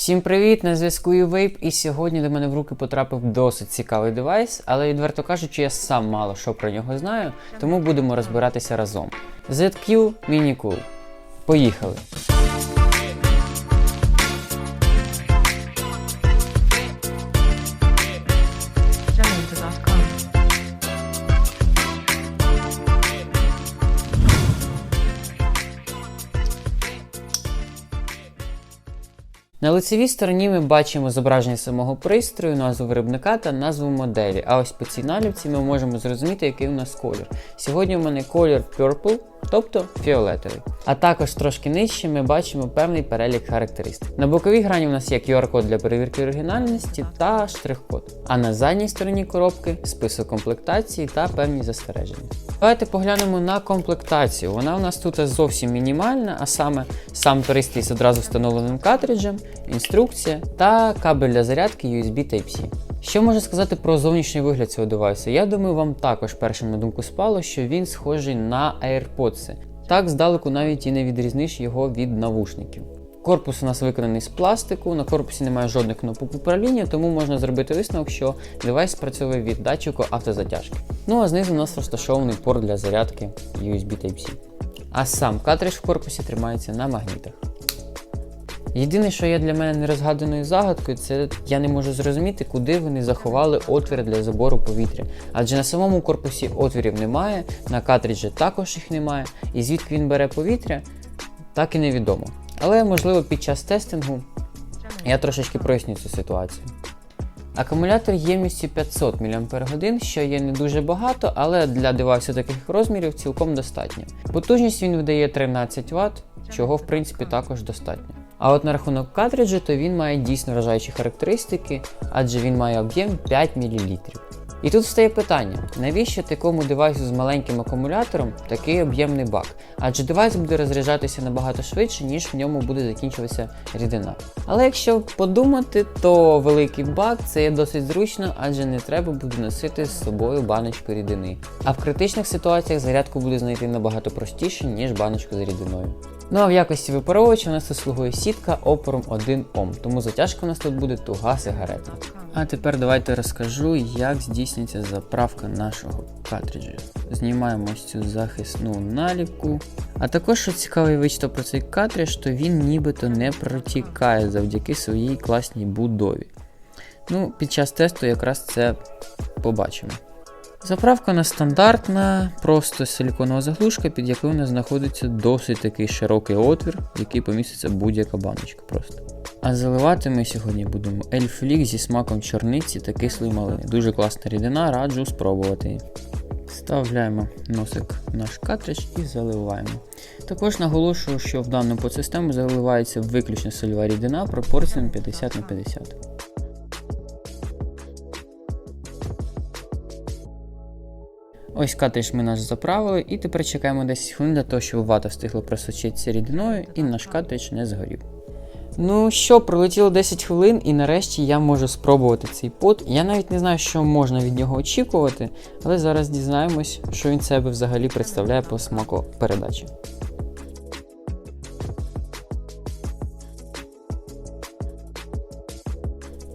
Всім привіт! На зв'язку Ювейп, і сьогодні до мене в руки потрапив досить цікавий девайс, але відверто кажучи, я сам мало що про нього знаю, тому будемо розбиратися разом. ZQ Mini Cool. Поїхали! На лицевій стороні ми бачимо зображення самого пристрою, назву виробника та назву моделі. А ось по цій наліпці ми можемо зрозуміти, який у нас колір. Сьогодні у мене колір Purple, тобто фіолетовий. А також трошки нижче ми бачимо певний перелік характеристик. На боковій грані у нас є QR-код для перевірки оригінальності та штрих-код. А на задній стороні коробки список комплектації та певні застереження. Давайте поглянемо на комплектацію. Вона у нас тут зовсім мінімальна, а саме сам пристрій з одразу встановленим картриджем, інструкція та кабель для зарядки USB Type-C. Що можу сказати про зовнішній вигляд цього девайсу? Я думаю, вам також першим на думку спало, що він схожий на AirPods. Так здалеку навіть і не відрізниш його від навушників. Корпус у нас виконаний з пластику, на корпусі немає жодних кнопок управління, тому можна зробити висновок, що девайс працює від датчику автозатяжки. Ну а знизу у нас розташований порт для зарядки USB Type-C. А сам картридж в корпусі тримається на магнітах. Єдине, що є для мене нерозгаданою загадкою, це я не можу зрозуміти, куди вони заховали отвір для забору повітря. Адже на самому корпусі отвірів немає, на картриджі також їх немає, і звідки він бере повітря, так і невідомо. Але можливо під час тестингу я трошечки проясню цю ситуацію. Акумулятор ємністю 500 мАч, що є не дуже багато, але для девайсу таких розмірів цілком достатньо. Потужність він видає 13 Вт, чого в принципі також достатньо. А от на рахунок картриджу, то він має дійсно вражаючі характеристики, адже він має об'єм 5 мл. І тут встає питання: навіщо такому девайсу з маленьким акумулятором такий об'ємний бак? Адже девайс буде розряджатися набагато швидше, ніж в ньому буде закінчуватися рідина. Але якщо подумати, то великий бак це є досить зручно, адже не треба буде носити з собою баночку рідини. А в критичних ситуаціях зарядку буде знайти набагато простіше, ніж баночку з рідиною. Ну а в якості випаровувача у нас тут слугує сітка опором 1 Ом, тому затяжка у нас тут буде туга сигаретна. А тепер давайте розкажу, як здійснюється заправка нашого картриджа. Знімаємо ось цю захисну наліпку. А також, що цікавий вичитав про цей картридж, то він нібито не протікає завдяки своїй класній будові. Ну, під час тесту якраз це побачимо. Заправка у нас стандартна, просто силіконова заглушка, під якою у нас знаходиться досить такий широкий отвір, в який поміститься будь-яка баночка просто. А заливати ми сьогодні будемо ельфлік зі смаком чорниці та кислої малини. Дуже класна рідина, раджу спробувати. Вставляємо носик в наш картридж і заливаємо. Також наголошую, що в дану подсистему заливається виключно сольова рідина пропорціями 50 на 50. Ось картридж ми наш заправили, і тепер чекаємо 10 хвилин для того, щоб вата встигла просочитися рідиною і наш картридж не згорів. Ну що, пролетіло 10 хвилин, і нарешті я можу спробувати цей пот. Я навіть не знаю, що можна від нього очікувати, але зараз дізнаємось, що він себе взагалі представляє по смаку передачі.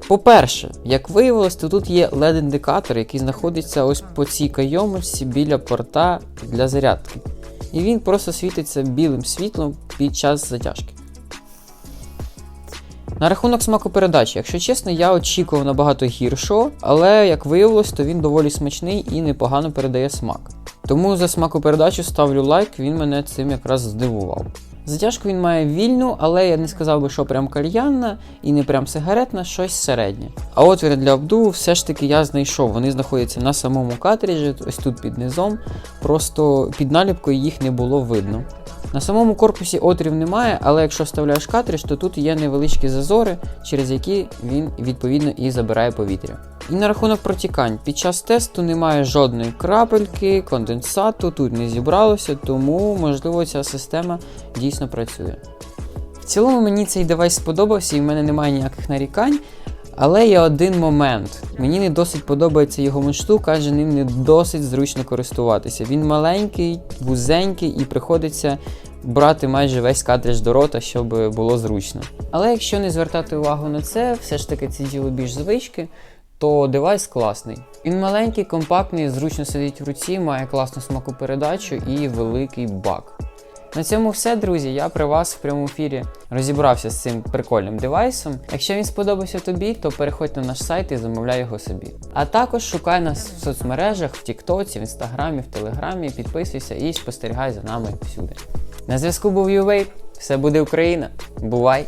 По-перше, як виявилось, то тут є LED-індикатор, який знаходиться ось по цій кайомочці біля порта для зарядки. І він просто світиться білим світлом під час затяжки. На рахунок смаку передачі, якщо чесно, я очікував набагато гіршого, але як виявилось, то він доволі смачний і непогано передає смак. Тому за смакопередачу ставлю лайк, він мене цим якраз здивував. Затяжку він має вільну, але я не сказав би, що прям кальянна і не прям сигаретна, щось середнє. А отвіри для обдуву все ж таки я знайшов. Вони знаходяться на самому картриджі, ось тут під низом. Просто під наліпкою їх не було видно. На самому корпусі отворів немає, але якщо вставляєш картридж, то тут є невеличкі зазори, через які він відповідно і забирає повітря. І на рахунок протікань, під час тесту немає жодної крапельки, конденсату, тут не зібралося, тому можливо ця система дійсно працює. В цілому мені цей девайс сподобався і в мене немає ніяких нарікань. Але є один момент. Мені не досить подобається його мундштук, адже ним не досить зручно користуватися. Він маленький, вузенький і приходиться брати майже весь картридж до рота, щоб було зручно. Але якщо не звертати увагу на це, все ж таки це діло більш звички, то девайс класний. Він маленький, компактний, зручно сидить в руці, має класну смакопередачу і великий бак. На цьому все, друзі. Я при вас в прямому ефірі розібрався з цим прикольним девайсом. Якщо він сподобався тобі, то переходь на наш сайт і замовляй його собі. А також шукай нас в соцмережах, в Тіктоці, в Інстаграмі, в Телеграмі, підписуйся і спостерігай за нами всюди. На зв'язку був Ювей. Все буде Україна. Бувай!